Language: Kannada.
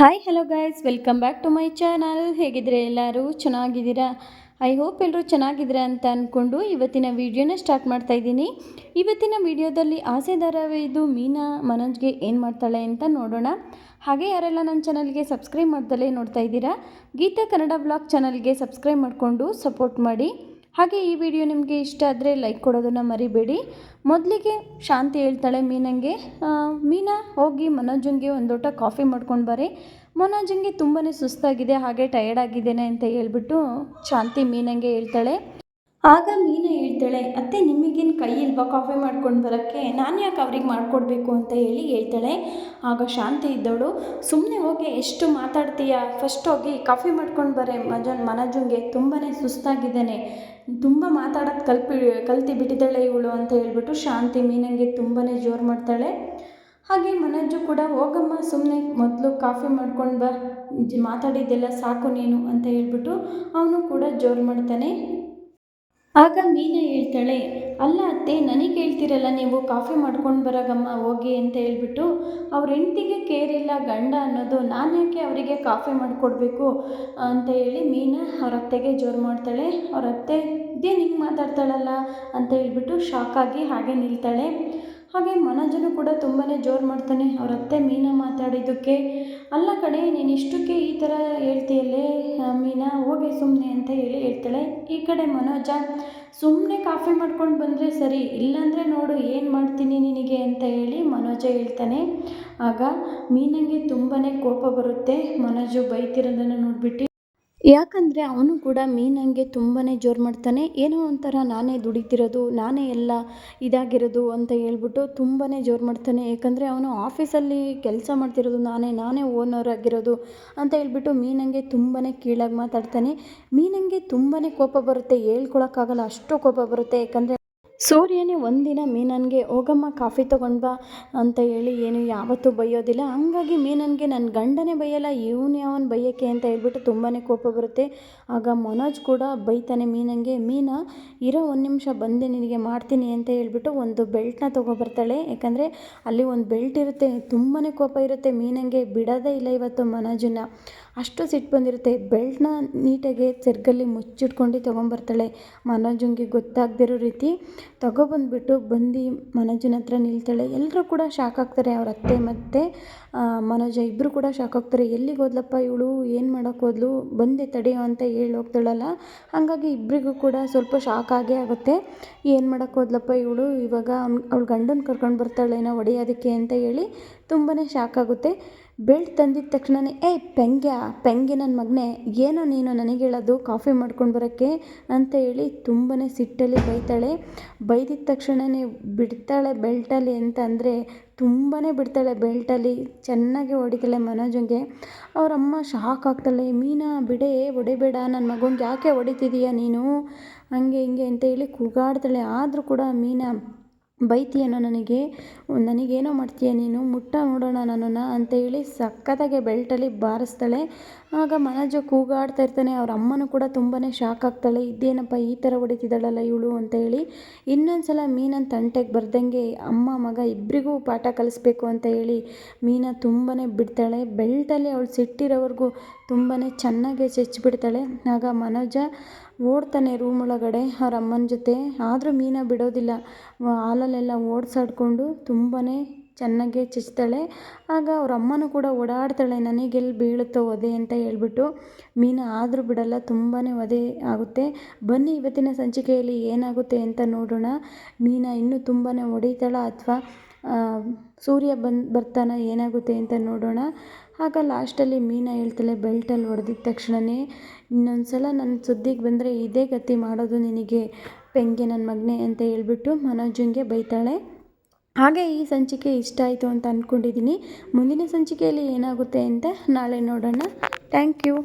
Hi hello guys welcome back to my channel ಹೇಗಿದ್ದೀರಾ ಎಲ್ಲರೂ ಚೆನ್ನಾಗಿದ್ದೀರಾ? ಐ ಹೋಪ್ ಎಲ್ಲರೂ ಚೆನ್ನಾಗಿದ್ದೀರಾ ಅಂತ ಅಂದ್ಕೊಂಡು ಇವತ್ತಿನ ವೀಡಿಯೋನ ಸ್ಟಾರ್ಟ್ ಮಾಡ್ತಾ ಇದ್ದೀನಿ. ಇವತ್ತಿನ ವೀಡಿಯೋದಲ್ಲಿ ಆಸೆ ಧಾರಾವಾಹಿದು ಮೀನಾ ಮನೋಜ್ಗೆ ಏನು ಮಾಡ್ತಾಳೆ ಅಂತ ನೋಡೋಣ. ಹಾಗೆ ಯಾರೆಲ್ಲ ನನ್ನ ಚಾನಲ್ಗೆ ಸಬ್ಸ್ಕ್ರೈಬ್ ಮಾಡ್ದಲೇ ನೋಡ್ತಾ ಇದ್ದೀರಾ, ಗೀತಾ ಕನ್ನಡ ಬ್ಲಾಗ್ ಚಾನಲ್ಗೆ ಸಬ್ಸ್ಕ್ರೈಬ್ ಮಾಡಿಕೊಂಡು ಸಪೋರ್ಟ್ ಮಾಡಿ. ಹಾಗೆ ಈ ವಿಡಿಯೋ ನಿಮಗೆ ಇಷ್ಟ ಆದರೆ ಲೈಕ್ ಕೊಡೋದನ್ನು ಮರಿಬೇಡಿ. ಮೊದಲಿಗೆ ಶಾಂತಿ ಹೇಳ್ತಾಳೆ ಮೀನಂಗೆ. ಮೀನಾ ಹೋಗಿ ಮನೋಜಂಗೆ ಒಂದು ಲೋಟ ಕಾಫಿ ಮಾಡ್ಕೊಂಡು ಬರ್ರಿ ಮನೋಜಂಗೆ ತುಂಬಾ ಸುಸ್ತಾಗಿದೆ, ಹಾಗೆ ಟಯರ್ಡ್ ಆಗಿದ್ದೇನೆ ಅಂತ ಹೇಳ್ಬಿಟ್ಟು ಶಾಂತಿ ಮೀನಂಗೆ ಹೇಳ್ತಾಳೆ. ಆಗ ಮೀನ ಹೇಳ್ತಾಳೆ, ಅತ್ತೆ, ನಿಮಗೇನು ಕೈ ಇಲ್ವಾ ಕಾಫಿ ಮಾಡ್ಕೊಂಡು ಬರೋಕ್ಕೆ? ನಾನು ಯಾಕೆ ಅವ್ರಿಗೆ ಮಾಡಿಕೊಡ್ಬೇಕು ಅಂತ ಹೇಳಿ ಹೇಳ್ತಾಳೆ. ಆಗ ಶಾಂತಿ ಇದ್ದವಳು ಸುಮ್ಮನೆ ಹೋಗಿ ಎಷ್ಟು ಮಾತಾಡ್ತೀಯ? ಫಸ್ಟ್ ಹೋಗಿ ಕಾಫಿ ಮಾಡ್ಕೊಂಡು ಬರೆ. ಮಜನ್, ಮನಜುಂಗೆ ತುಂಬಾ ಸುಸ್ತಾಗಿದ್ದಾನೆ. ತುಂಬ ಮಾತಾಡೋದು ಕಲ್ಪಿ, ಕಲ್ತಿ ಬಿಟ್ಟಿದ್ದಾಳೆ ಇವಳು ಅಂತ ಹೇಳ್ಬಿಟ್ಟು ಶಾಂತಿ ಮೀನಂಗೆ ತುಂಬಾ ಜೋರು ಮಾಡ್ತಾಳೆ. ಹಾಗೆ ಮನಜ್ಜು ಕೂಡ, ಹೋಗಮ್ಮ ಸುಮ್ಮನೆ ಮೊದಲು ಕಾಫಿ ಮಾಡ್ಕೊಂಡು ಬಾ. ಮಾತಾಡಿದ್ದೆಲ್ಲ ಸಾಕು ನೀನು ಅಂತ ಹೇಳ್ಬಿಟ್ಟು ಅವನು ಕೂಡ ಜೋರು ಮಾಡ್ತಾನೆ. ಆಗ ಮೀನಾ ಹೇಳ್ತಾಳೆ, ಅಲ್ಲ ಅತ್ತೆ, ನನಗೆ ಹೇಳ್ತಿರಲ್ಲ ನೀವು ಕಾಫಿ ಮಾಡ್ಕೊಂಡು ಬರಗಮ್ಮ, ಹೋಗಿ ಅಂತ ಹೇಳ್ಬಿಟ್ಟು, ಅವ್ರ ಹೆಂಡ್ತಿಗೆ ಕೇರ್ ಇಲ್ಲ ಗಂಡ ಅನ್ನೋದು, ನಾನು ಯಾಕೆ ಅವರಿಗೆ ಕಾಫಿ ಮಾಡಿಕೊಡ್ಬೇಕು? ಅಂತ ಹೇಳಿ ಮೀನಾ ಅವ್ರ ಅತ್ತೆಗೆ ಜೋರು ಮಾಡ್ತಾಳೆ, ಅವ್ರ ಅತ್ತೆ, ಇದೇ ಹಿಂಗೆ ಮಾತಾಡ್ತಾಳಲ್ಲ? ಅಂತ ಹೇಳ್ಬಿಟ್ಟು ಶಾಕಾಗಿ ಹಾಗೆ ನಿಲ್ತಾಳೆ. ಹಾಗೆ ಮನೋಜನು ಕೂಡ ತುಂಬಾ ಜೋರು ಮಾಡ್ತಾನೆ, ಅವ್ರ ಅತ್ತೆ ಮೀನಾ ಮಾತಾಡಿದ್ದಕ್ಕೆ, ಅಲ್ಲ ಕಡೆ ನೀನು ಇಷ್ಟಕ್ಕೆ ಈ ಥರ ಹೇಳ್ತೀಯಲ್ಲೇ, ಮೀನಾ, ಹೋಗೆ ಸುಮ್ಮನೆ ಅಂತ ಹೇಳಿ ಹೇಳ್ತಾಳೆ, ಈ ಕಡೆ ಮನೋಜ ಸುಮ್ಮನೆ ಕಾಫಿ ಮಾಡ್ಕೊಂಡು ಬಂದರೆ ಸರಿ, ಇಲ್ಲಾಂದರೆ ನೋಡು ಏನು ಮಾಡ್ತೀನಿ ನಿನಗೆ ಅಂತ ಹೇಳಿ ಮನೋಜ ಹೇಳ್ತಾನೆ. ಆಗ ಮೀನಂಗೆ ತುಂಬಾ ಕೋಪ ಬರುತ್ತೆ. ಮನೋಜು ಬೈತಿರೋದನ್ನು ನೋಡ್ಬಿಟ್ಟು ಯಾಕಂದರೆ ಅವನು ಕೂಡ ಮೀನಂಗೆ ತುಂಬಾ ಜೋರು ಮಾಡ್ತಾನೆ. ಏನೋ ಒಂಥರ ನಾನೇ ದುಡಿತಿರೋದು, ನಾನೇ ಎಲ್ಲ ಇದಾಗಿರೋದು ಅಂತ ಹೇಳ್ಬಿಟ್ಟು ತುಂಬಾ ಜೋರು ಮಾಡ್ತಾನೆ. ಯಾಕಂದರೆ ಅವನು ಆಫೀಸಲ್ಲಿ ಕೆಲಸ ಮಾಡ್ತಿರೋದು, ನಾನೇ ನಾನೇ ಓನರ್ ಆಗಿರೋದು ಅಂತ ಹೇಳ್ಬಿಟ್ಟು ಮೀನಂಗೆ ತುಂಬಾ ಕೀಳಾಗಿ ಮಾತಾಡ್ತಾನೆ. ಮೀನಂಗೆ ತುಂಬಾ ಕೋಪ ಬರುತ್ತೆ, ಹೇಳ್ಕೊಳಕ್ಕಾಗಲ್ಲ, ಅಷ್ಟು ಕೋಪ ಬರುತ್ತೆ. ಯಾಕಂದರೆ ಸೂರ್ಯನೇ ಒಂದಿನ ಮೀನನ್ಗೆ, ಹೋಗಮ್ಮ, ಕಾಫಿ ತಗೊಂಡು ಬಾ ಅಂತ ಹೇಳಿ ಏನು ಯಾವತ್ತೂ ಬೈಯೋದಿಲ್ಲ. ಹಂಗಾಗಿ ಮೀನನ್ಗೆ ನನ್ನ ಗಂಡನೇ ಬೈಯಲ್ಲ, ಇವನು ಯಾವನ್ ಬೈಯಕ್ಕೆ ಅಂತ ಹೇಳ್ಬಿಟ್ಟು ತುಂಬಾ ಕೋಪ ಬರುತ್ತೆ. ಆಗ ಮನೋಜ್ ಕೂಡ ಬೈತಾನೆ ಮೀನಂಗೆ ಮೀನಾ, ಇರೋ ಒಂದು ನಿಮಿಷ ಬಂದೆ, ನಿನಗೆ ಮಾಡ್ತೀನಿ ಅಂತ ಹೇಳ್ಬಿಟ್ಟು ಒಂದು ಬೆಲ್ಟ್ನ ತೊಗೊಬರ್ತಾಳೆ ಯಾಕಂದರೆ ಅಲ್ಲಿ ಒಂದು ಬೆಲ್ಟ್ ಇರುತ್ತೆ ತುಂಬಾ ಕೋಪ ಇರುತ್ತೆ ಮೀನಂಗೆ ಬಿಡೋದೇ ಇಲ್ಲ ಇವತ್ತು ಮನೋಜನ್ನ ಅಷ್ಟು ಸಿಟ್ಟು ಬಂದಿರುತ್ತೆ. ಬೆಲ್ಟ್ನ ನೀಟಾಗಿ ಸೆರ್ಗಲ್ಲಿ ಮುಚ್ಚಿಟ್ಕೊಂಡು ತೊಗೊಂಬರ್ತಾಳೆ. ಮನೋಜಂಗೆ ಗೊತ್ತಾಗದಿರೋ ರೀತಿ ತಗೊಬಂದ್ಬಿಟ್ಟು ಬಂದು ಮನೋಜನ ಹತ್ರ ನಿಲ್ತಾಳೆ. ಎಲ್ಲರೂ ಕೂಡ ಶಾಕ್ ಆಗ್ತಾರೆ. ಅವ್ರ ಅತ್ತೆ ಮತ್ತು ಮನೋಜ ಇಬ್ಬರು ಕೂಡ ಶಾಕ್ ಆಗ್ತಾರೆ. ಎಲ್ಲಿಗೆ ಹೋದ್ಲಪ್ಪ ಇವಳು? ಏನು ಮಾಡೋಕ್ಕೆ ಹೋದ್ಲು? ಬಂದೆ ತಡೆಯೋ ಅಂತ ಹೇಳಿ ಹೋಗ್ತಾಳಲ್ಲ. ಹಾಗಾಗಿ ಇಬ್ಬರಿಗೂ ಕೂಡ ಸ್ವಲ್ಪ ಶಾಕ್ ಆಗೇ ಆಗುತ್ತೆ. ಏನು ಮಾಡೋಕ್ಕೆ ಹೋದ್ಲಪ್ಪ ಇವಳು? ಇವಾಗ ಅವ್ಳ ಗಂಡನ ಕರ್ಕೊಂಡು ಬರ್ತಾಳೇನೋ ಹೊಡೆಯೋದಕ್ಕೆ ಅಂತ ಹೇಳಿ ತುಂಬಾ ಶಾಕ್ ಆಗುತ್ತೆ. ಬೆಲ್ಟ್ ತಂದಿದ ತಕ್ಷಣನೇ, ಏಯ್ ಪೆಂಗ್ಯ ಪೆಂಗಿ ನನ್ನ ಮಗನೇ, ಏನೋ ನೀನು ನನಗೆ ಹೇಳೋದು, ಕಾಫಿ ಮಾಡ್ಕೊಂಡು ಬರೋಕ್ಕೆ? ಅಂತ ಹೇಳಿ ತುಂಬಾ ಸಿಟ್ಟಲ್ಲಿ ಬೈತಾಳೆ. ಬೈದಿದ್ದ ತಕ್ಷಣನೇ ಬಿಡ್ತಾಳೆ ಬೆಲ್ಟಲ್ಲಿ ಅಂತ ಅಂದರೆ ತುಂಬಾ ಬಿಡ್ತಾಳೆ ಬೆಲ್ಟಲ್ಲಿ ಚೆನ್ನಾಗಿ ಹೊಡಿತಾಳೆ ಮನೋಜಂಗೆ. ಅವರಮ್ಮ ಶಾಕ್ ಆಗ್ತಾಳೆ, ಮೀನಾ, ಬಿಡೆ, ಹೊಡಿಬೇಡ ನನ್ನ ಮಗನಿಗೆ ಯಾಕೆ ಹೊಡಿತಿದೀಯ ನೀನು? ಹಂಗೆ ಹಿಂಗೆ ಅಂತ ಹೇಳಿ ಕೂಗಾಡ್ತಾಳೆ. ಆದರೂ ಕೂಡ ಮೀನಾ ಬೈತೀಯೇನೋ ನನಗೆ, ನನಗೇನೋ ಮಾಡ್ತೀಯ ನೀನು? ಮುಟ್ಟ ನೋಡೋಣ ನನ್ನನ್ನು ಅಂತ ಹೇಳಿ ಸಖತ್ತಾಗೆ ಬೆಲ್ಟಲ್ಲಿ ಬಾರಿಸ್ತಾಳೆ. ಆಗ ಮನೋಜ ಕೂಗಾಡ್ತಾ ಇರ್ತಾನೆ, ಅವ್ರ ಅಮ್ಮನೂ ಕೂಡ ತುಂಬಾ ಶಾಕ್ ಆಗ್ತಾಳೆ. ಇದೇನಪ್ಪ ಈ ಥರ ಹೊಡಿತಿದ್ದಾಳಲ್ಲ ಇವಳು ಅಂತ ಹೇಳಿ. ಇನ್ನೊಂದು ಸಲ ಮೀನನ ತಂಟೆಗೆ ಬರ್ದಂಗೆ ಅಮ್ಮ, ಮಗ ಇಬ್ಬರಿಗೂ ಪಾಠ ಕಲಿಸ್ಬೇಕು ಅಂತ ಹೇಳಿ ಮೀನಾ ತುಂಬಾ ಬಿಡ್ತಾಳೆ. ಬೆಲ್ಟಲ್ಲಿ ಅವಳು ಸಿಟ್ಟಿರೋವರೆಗೂ ತುಂಬಾ ಚೆನ್ನಾಗೆ ಚೆಚ್ಚಿಬಿಡ್ತಾಳೆ. ಆಗ ಮನೋಜ ಓಡ್ತಾನೆ ರೂಮ್ ಒಳಗಡೆ ಅವ್ರ ಅಮ್ಮನ ಜೊತೆ. ಆದರೂ ಮೀನಾ ಬಿಡೋದಿಲ್ಲ. ಹಾಲಲ್ಲೆಲ್ಲ ಓಡಿಸಾಡ್ಕೊಂಡು ತುಂಬಾ ಚೆನ್ನಾಗೇ ಚುಚ್ತಾಳೆ. ಆಗ ಅವ್ರ ಅಮ್ಮನೂ ಕೂಡ ಓಡಾಡ್ತಾಳೆ, ನನಗೆಲ್ಲಿ ಬೀಳುತ್ತೋ ಒದೆ ಅಂತ ಹೇಳ್ಬಿಟ್ಟು ಮೀನು ಆದರೂ ಬಿಡಲ್ಲ ತುಂಬಾ ಒದೆ ಆಗುತ್ತೆ. ಬನ್ನಿ, ಇವತ್ತಿನ ಸಂಚಿಕೆಯಲ್ಲಿ ಏನಾಗುತ್ತೆ ಅಂತ ನೋಡೋಣ. ಮೀನಾ ಇನ್ನೂ ತುಂಬಾ ಹೊಡಿತಾಳ ಅಥವಾ ಸೂರ್ಯ ಬಂದು, ಬರ್ತಾನ, ಏನಾಗುತ್ತೆ ಅಂತ ನೋಡೋಣ. ಆಗ ಲಾಸ್ಟಲ್ಲಿ ಮೀನಾ ಹೇಳ್ತಾಳೆ, ಬೆಲ್ಟಲ್ಲಿ ಹೊಡೆದಿದ್ದ ತಕ್ಷಣವೇ ಇನ್ನೊಂದು ಸಲ ನನ್ನ ಸುದ್ದಿಗೆ ಬಂದರೆ ಇದೇ ಗತಿ ಮಾಡೋದು ನಿನಗೆ, ಪೆಂಗೆ ನನ್ನ ಮಗನೇ ಅಂತ ಹೇಳ್ಬಿಟ್ಟು ಮನೋಜಂಗೆ ಬೈತಾಳೆ. ಹಾಗೆ ಈ ಸಂಚಿಕೆ ಇಷ್ಟ ಆಯಿತು ಅಂತ ಅಂದ್ಕೊಂಡಿದ್ದೀನಿ ಮುಂದಿನ ಸಂಚಿಕೆಯಲ್ಲಿ ಏನಾಗುತ್ತೆ ಅಂತ ನಾಳೆ ನೋಡೋಣ. Thank you.